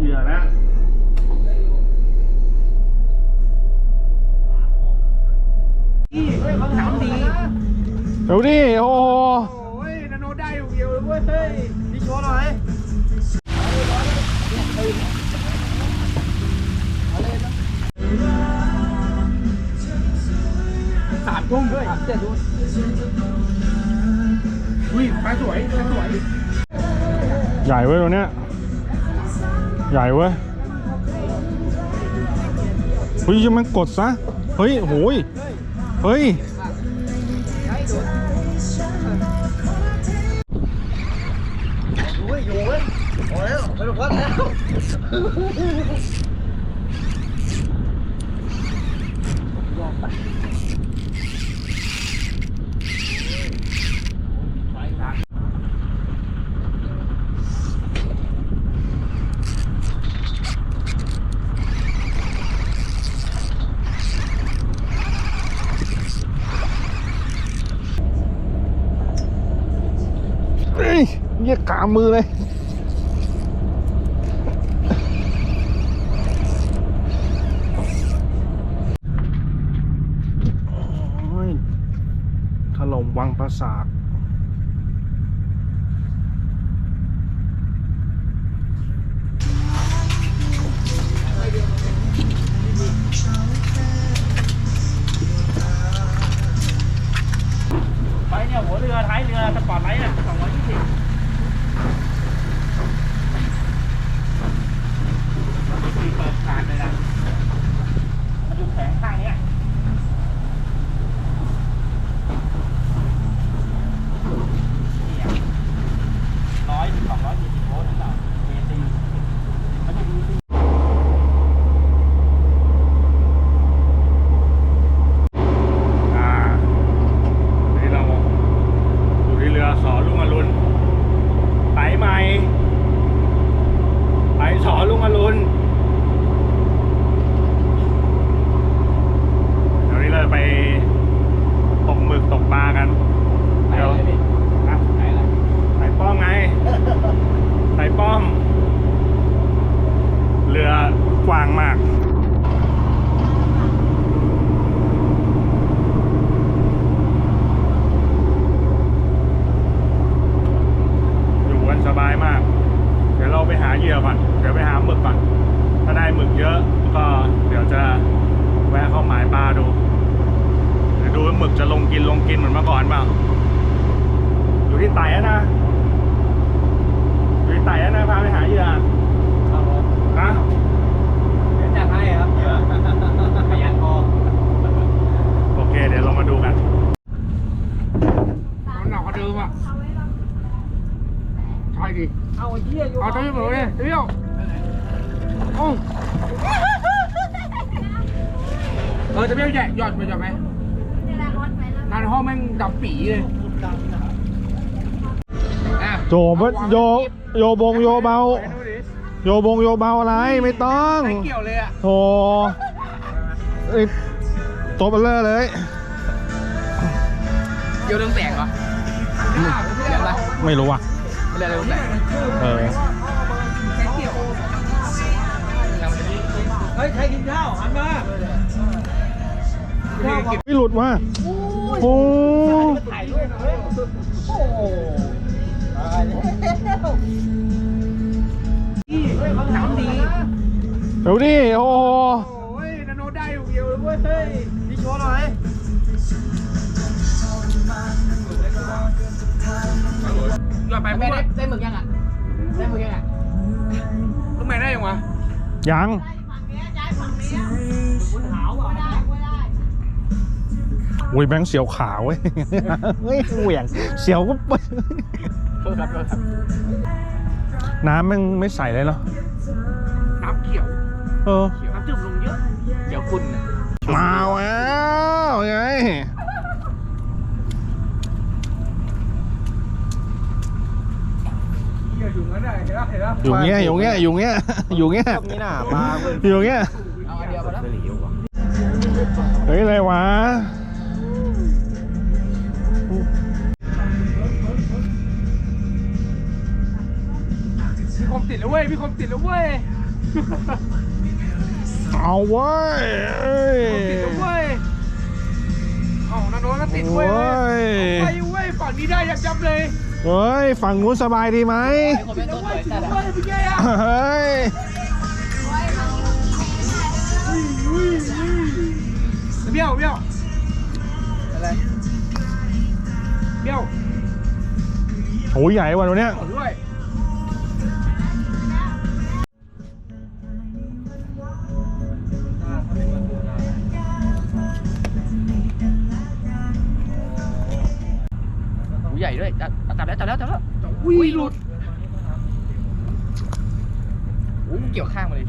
เหยื่อแล้วนี่เฮ้ยเขาถามดีเดี๋ยวดิโอ้โหโอ้ยนาโนได้อยู่เดียวเลยเว้ยเฮ้ยนี่โชว์หน่อยสามทุ่มด้วยเจ็ดทุ่มอุ้ยปลาสวยปลาสวย ใหญ่เว้ยตัวเนี้ย ใหญ่เว้ยเฮ้ยยังมันกดซะ เฮ้ยโหยเฮ้ย อุ้ยอยู่เว้ยโอ้ยไม่ต้องวัดแล้วฮ้ยเยี่ยกา มือเลย โอ้ยถล่มวังปราสาทไปเนี่ยหัวเรือท้ายเรือสปอร์ตไลท์อะสองร้อยยี่สิบ ร้อยถึงสองร้อยยี่สิบโวลต์นะครับเอซีมันจะดี อ่านี่เราอยู่ที่เรือสอลุงอรุณไตใหม่ไตสอลุงอรุณเดี๋ยวนี้เราจะไปตกหมึกตกปลากัน เดี๋ยวนะไตป้อมไงไตป้อม เรือกว้างมาก อยู่กันสบายมาก เดี๋ยวเราไปหาเหยื่อก่อน เดี๋ยวไปหาหมึกก่อน ถ้าได้หมึกเยอะก็เดี๋ยวจะแวะเข้าหมายปลาดูเดี๋ยวดูว่าหมึ กจะลงกินลงกินเหมือนเมื่อก่อนเปล่าอยู่ที่ไต่อะนะอยู่ที่ไต่อะนะพาไปหาเหยื่อครับผมนะเดี๋ยวจะให้ครับขยันพอโอเค เดี๋ยวลองมาดูกันมันหนักกว่าเดิมอะใช่ดิเอาไอ้เหี้ยเอาเตี้ยวเลยเตี้ยวโอ้เออจะเบี้ยวใหญ่หยอดไปหยอดไหมนาน ห้องแม่งดับปีเลยอะโจบโยโยบงโยเบา ไปดูดิโยบงโยเบาอะไรไม่ต้องไม่เกี่ยวเลยอะโธ่เอ้ยตัวเบลเลอร์เลย เกี่ยวเรื่องแสงเหรอเกี่ยวอะไรไม่รู้อะไม่เรื่องแสงเออเฮ้ยใครกินข้าวหันมาข้าว ไม่หลุดว่ะโอ้ถ่ายรูปเฮ้ยโอ้โหตายแล้วนี่เฮ้ยเขาถามดีเดี๋ยวดิโอ้โหโอ้ยนาโนได้อยู่เดียวเลยเว้ยเฮ้ยนี่โชว์หน่อยหยอดไปไม่ได้ได้หมึกยังอะได้หมึกยังอะทำไมได้ยังวะยังคุณ อุ้ยแบงค์เสียวขาเว้ยเฮ้ยเหวี่ยงเสียวก็ไปโทษครับโทษครับน้ำแม่งไม่ใสเลยเนาะน้ำเขียวเออเขียวน้ำจืดลงเยอะเดี๋ยวคุณน่ะมาแล้วไงเหี้ยอยู่งั้นได้เห็นแล้วเห็นแล้วอยู่เงี้ยอยู่เงี้ยอยู่เงี้ยอยู่เงี้ยนี่น่ะปลาอยู่เงี้ยเอาอันเดียวไปแล้วเฮ้ยอะไรวะ คมติดแล้วเว้ยพี่คมติดแล้วเว้ยเอาเว้ยเอ้ยติดแล้วเว้ยเอ้านาโนก็ติดโอ้เว้ยเว้ยยไปเว้ยฝั่งนี้ได้ยับยับเลยเฮ้ยฝั่งนู้นสบายดีไหมติดแล้วเว้ยติดแล้วเว้ยเป็นไงอะเฮ้ยเบี้ยวเบี้ยวอะไรเบี้ยวโหใหญ่ว่ะตัวเนี้ยขอด้วย จับจับแล้วจับแล้วจับแล้วอุ้ยหลุดโอ้เกี่ยวข้างมาเลย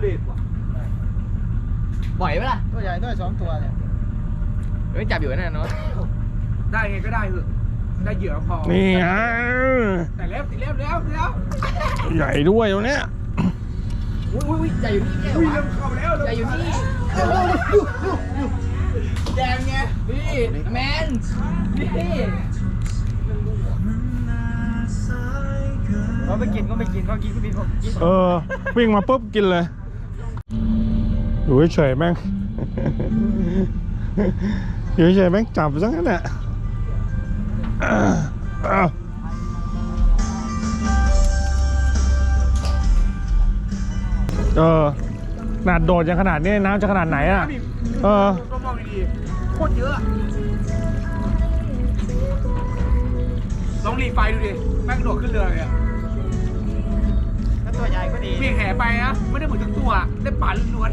เล็ดว่ะบ่อยไหมล่ะตัวใหญ่ด้วยสองตัวเนี่ยเอ้ยจับอยู่นั่นนะเนาะได้ไงก็ได้เถอะได้เหยื่อพอนี่ฮะแต่แล้วติดแล้วแล้วแล้วใหญ่ด้วยตัวเนี้ยอุ้ยอุ้ยอุ้ยใหญ่อยู่นี่แกอุ้ยวะเริ่มเข้าแล้วใหญ่อยู่นี่ แดงไงนี่แมนนี่เขาไม่กินก็ไม่กินเขากินก็กินเขากินเออ วิ่งมาปุ๊บกินเลยอยู่เฉยๆแม่งอยู่เฉยๆแม่งจับซะงั้นแหละอ่าอ้าวเออขนาดโดดยังขนาดนี้น้ำจะขนาดไหนอะ เออ ต้องมองดีๆโคตรเยอะอะลองรีไฟดูดิแม่งกระโดดขึ้นเรือเลยอะถ้าตัวใหญ่ก็ดีเพียงแห่ไปนะไม่ได้เหมือนทุกตัวได้ปลาล้วน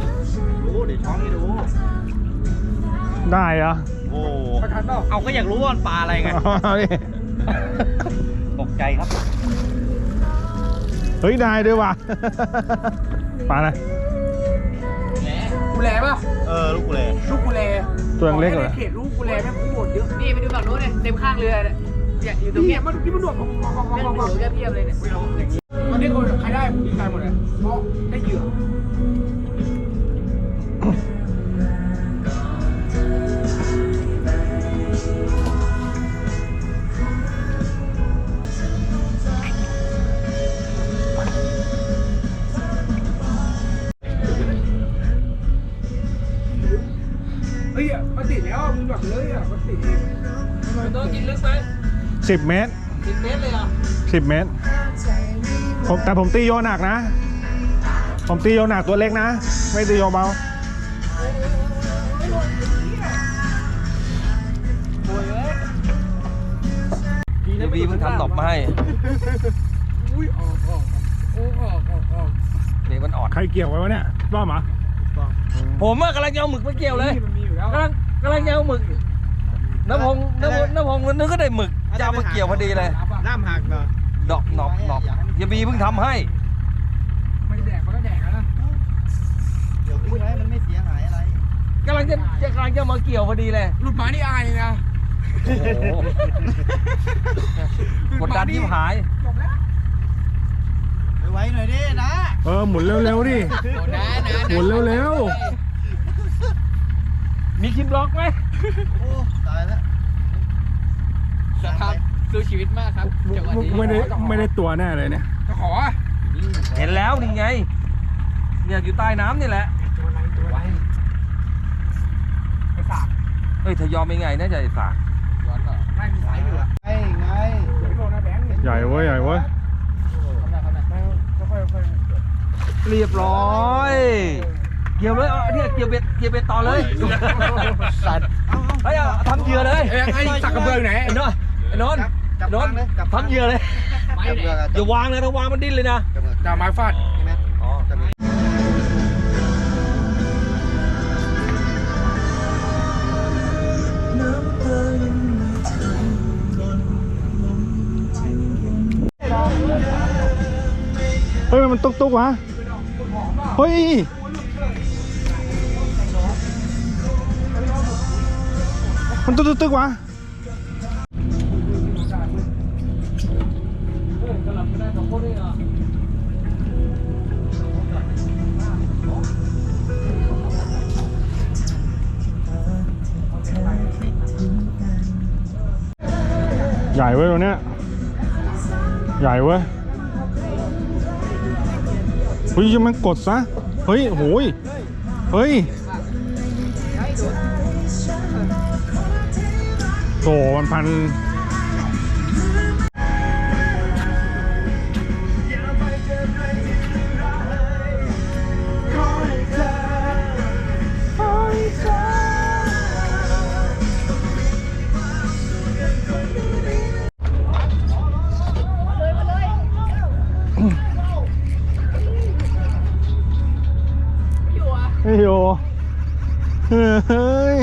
รู้เดี๋ยวช้อนให้ดูได้เหรอโอ้ๆประทันเปล่าเอาก็อยากรู้ว่ามันปลาอะไรไงเอาดิตกใจครับเฮ้ยได้ด้วยว่ะ ปลาอะไรแหมกูแลป่ะเออลูกกูเลยลูกกูแล ตัวยังเล็กเหรอในเขตลูกกูแลแม่งโคตรเยอะนี่ไปดูฝั่งนู้นเลยเต็มข้างเรือเนี่ยเนี่ยอยู่ตรงเนี่เนี้ยยมันที่มันโดดของของของแม่งของโหเพียบเลยเนี่ยวันนี้คนใครได้ผมดีใจหมดเลยเพราะได้เหยื่อ ฮ้ยอะมันติดแล้วอะมึงแบบเลยอะมันติดเองมันต้องกินลึกไหมสิบเมตรสิบเมตรเลยอะสิบเมตรผมแต่ผมตีโยหนักนะ ผมตีโยหนักตัวเล็กนะ ไม่ตีโยเบาบีบีเพิ่งทำดอกมาให้อุ้ยออกออกโอ้ออกออกออกเด็กมันอ่อน ใครเกี่ยวไว้วะเนี่ยบ้าหมาผมอะกำลังจะเอาหมึกมาเกี่ยวเลย นี่มันมีอยู่แล้วกำลังกำลังจะเอาหมึกน้ำพงน้ำพงน้ำพงมันนึกก็ได้หมึกจะเอามาเกี่ยวพอดีเลย น้ำหักเหรอดอกหนอกหนอกยาบีเพิ่งทำให้ ไม่แดกมันก็แดกแล้วนะเดี๋ยวทิ้งไว้มันไม่เสียหายอะไรกำลังจะจะกำลังจะมาเกี่ยวพอดีเลยหลุดมานี่อายเลยนะโอ้โหกดดันที่หายจบแล้วไปไว้หน่อยดินะ เออหมุนเร็วๆดิโอ้นะนะหมุนเร็ว มีคิมบล็อกไหมโอ้ตายแล้วครับสู้ชีวิตมากครับจังหวะนี้ไม่ได้ไม่ได้ตัวแน่เลยเนี่ยจะขออะเห็นแล้วนี่ไง เนี่ยอยู่ใต้น้ำนี่แหละตัวอะไรตัวอะไรไอ้สากเฮ้ยเธอยอมยังไงน่าจะไอ้สากย้อนก่อนไม่มีสายอยู่อะไงไงเดี๋ยวไม่โดนนะแบงค์เนี่ยใหญ่เว้ยใหญ่เว้ยทำได้ทำได้ค่อยๆค่อยเรียบร้อย เกี่ยวเลยเอาเนี่ยเกี่ยวเบ็ด เกี่ยวเบ็ดต่อเลยสัตว์เฮ้ยเอาทำเหยื่อเลยๆเอ้ยไอ้สักกระเบืออยู่ไหนไอ้นนท์ไอ้นนท์จับไอ้นวางนท์เลยจับทำเหยื่อเลยไม่จับไหนเรืออย่าวางเลยถ้าวางมันดิ้นเลยนะจับเรือดาวไม้ฟาดใช่ไหมอ๋อจับเรือเฮ้ยมันตุ๊กตุ๊กวะเฮ้ย มันตุ๊กตุ๊กวะใหญ่เว้ยตัวเนี้ยใหญ่เว้ยเฮ้ยยังมันกดซะ เฮ้ยโหยเฮ้ย มันพันอยู่อะไม่โยเฮ้ย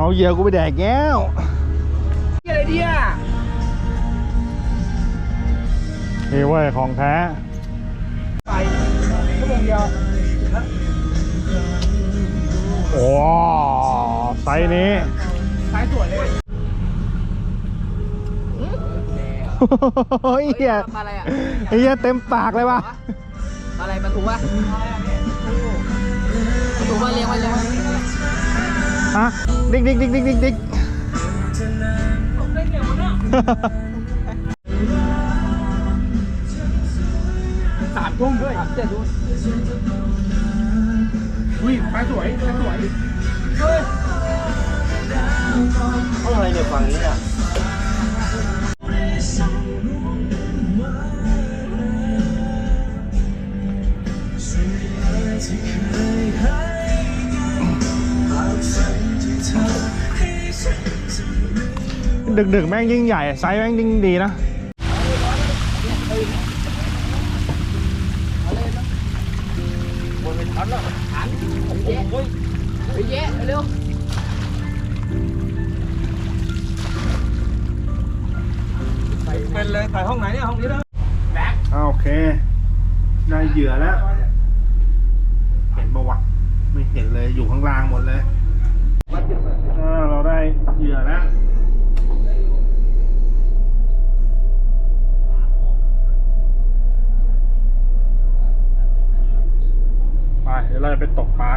เอาเยื่อกูไปแดกแก้วอะไรเนี่ยนี่เว้ยของแท้ ไปชั่วโมงเดียวโอ้ไซส์นี้สายสวยเลยเฮ้ยเหี้ยอะไรอะเหี้ยเต็มปากเลยว่ะอะไรปลาทูวะปลาทูว่าเลี้ยงไว้เลี้ยงไว้ ฮะดิ๊กดิ๊กดิ๊กดิ๊กดิ๊กดิ๊กสามทุ่มด้วยเจ็ดทุ่มอุ้ยปลาสวยปลาสวยเฮ้ยอะไรเนี่ยฝั่งนี้อะ ดึกๆ แม่งยิ่งใหญ่ ไซส์แม่งยิ่งดีนะบนเป็นท็อตแล้วหันเย้เฮ้ยเย้เร็วเป็นเลยถ่ายห้องไหนเนี่ยห้องนี้แล้วแบ็คโอเค ได้เหยื่อแล้ว เห็นปะวะไม่เห็นเลยอยู่ข้างล่างหมดเลยเราได้เหยื่อแล้ว เดี๋ยวเราจะไปตกปลา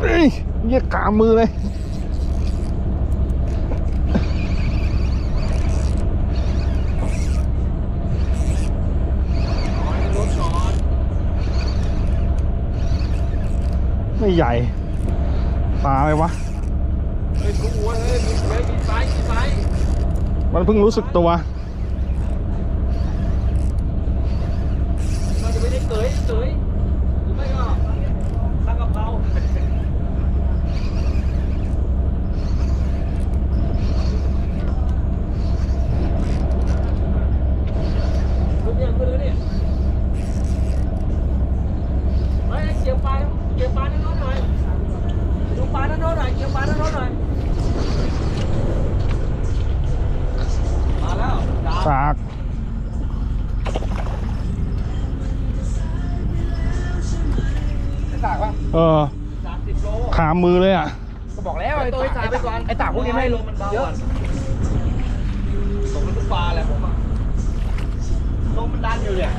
เฮ้ยเยี่ยกามือเลย ไม่ใหญ่ ปลาอะไรวะ เฮ้ยกูว่าเฮ้ยมีเฮ้ยมีไฟมีไฟมันเพิ่งรู้สึกตัวเราจะไม่ได้เกยเกย เออสามสิบโลขามือเลยอะก็บอกแล้วไอ้ตัวสากไปก่อนไอ้สากพวกนี้ไม่ลงมันเยอะตกเป็นลูกปลาแหละผมอะลมมันดันอยู่เนี่ย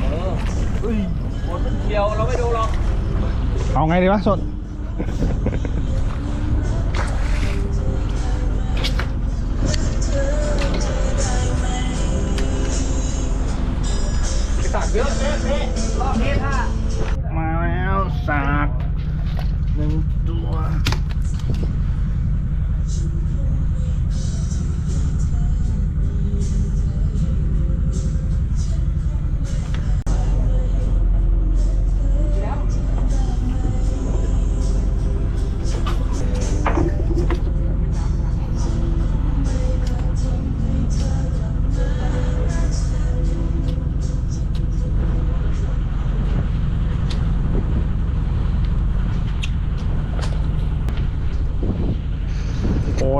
เออเฮ้ยฝนมันเขียวเราไม่ดูหรอกเอาไงดีวะสดสากเยอะเป๊ะเป๊ะรอบนี้ถ้ามาแล้ว สากหนึ่ง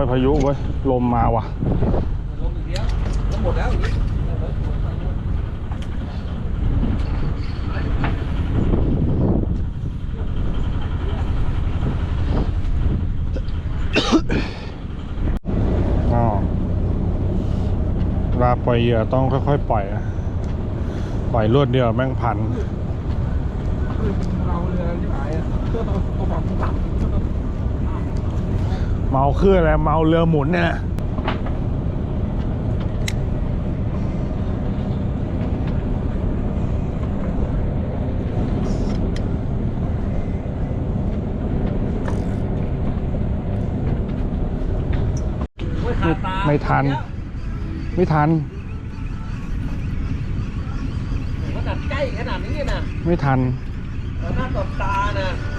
วยพายุเว้ยลมมาว่ะลงอีกเดียวก็หมดแล้วอย่างนี้อ๋อเวลาปล่อยเหยื่อต้องค่อยๆปล่อยนะปล่อยรวดเดียวแม่งพันเราเรือที่หายอะเอาบอกตับ เมาขึ้นอะไร เมาเรือหมุนเนี่ยนะไม่ขาดตาไม่ทัน ไม่ทันขนาดใกล้ขนาดนี้นะไม่ทันหน้าตบตานะ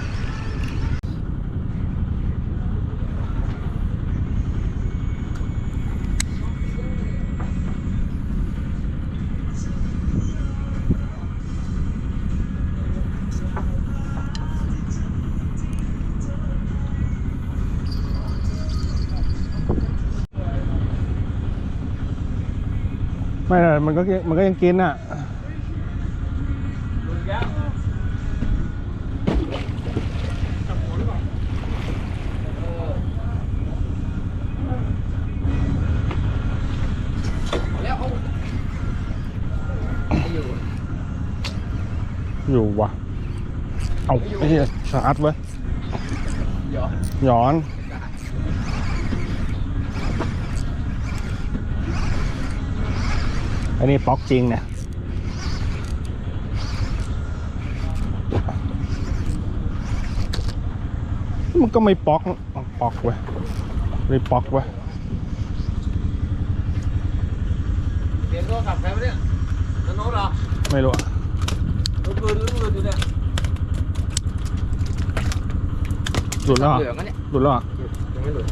มันก็มันก็ยังกินอะอยู่ว่ะ เอาไอ้เหี้ยชาร์จไว้ยหยอดหยอน อันนี้ป๊อกจริงเนี่ยมันก็ไม่ป๊อกป๊อกเว้ยไม่ป๊อกเว้ยเสียงโทรศัพท์ใครวะเนี่ยนันโน้ตเหรอไม่รู้อะลูกปืนลูกปืนอยู่เนี่ยหลุดแล้วเหรอเหลืองอันเนี้ยหลุดแล้วเหรอยังไม่หลุด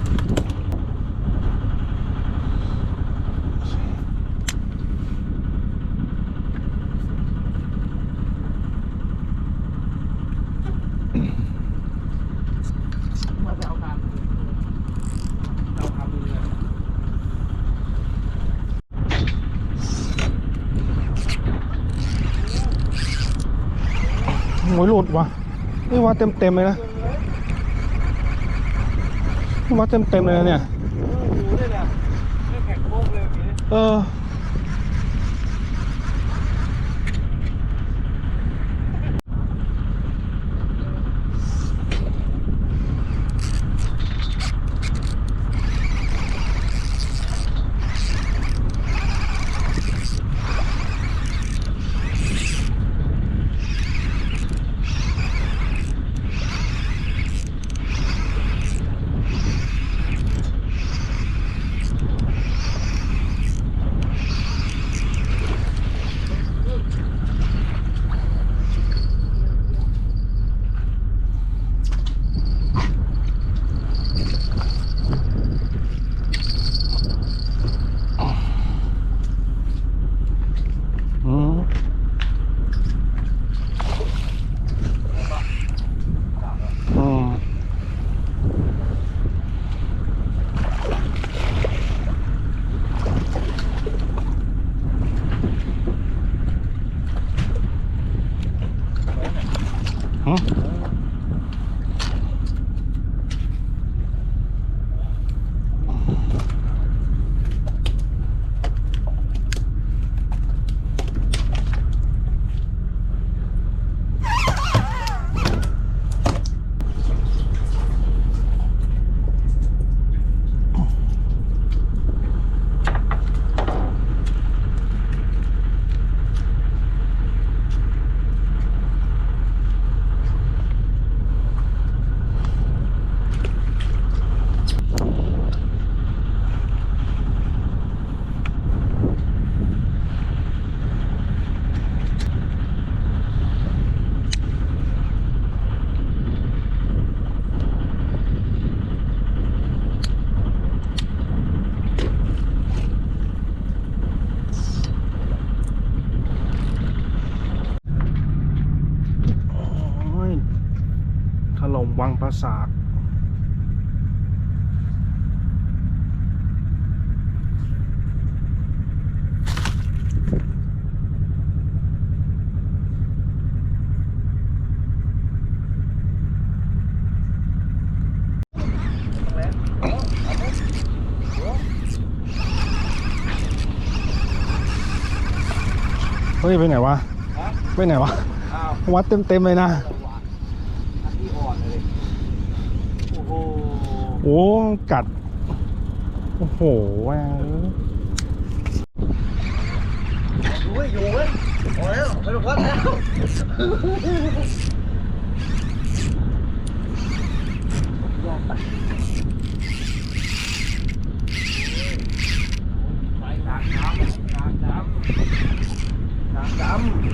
มาไปเอาคาม เราทำมือเนี่ย โอ้ยหลุ ดว่ะนี่ว่าเต็มเต็มๆเลยนะนี่ว่าเต็มเต็มๆเลยนะเนี่ยดูได้เลยไม่แข็งโป๊กเลยอย่างนี้เอออืมอืม หื เฮ้ยไปไหนวะไปไหนวะวัดเต็มเต็มเลยนะโอ้โหกัด โอ้โหแม่งโอ้ยอยู่เว้ยพอแล้วไม่ต้องวัดแล้วไปทางน้ำทางน้ำน้ำ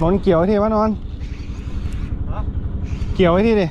นอนเกี่ยวไว้ที่วะนอน เกี่ยวไว้ที่ดิ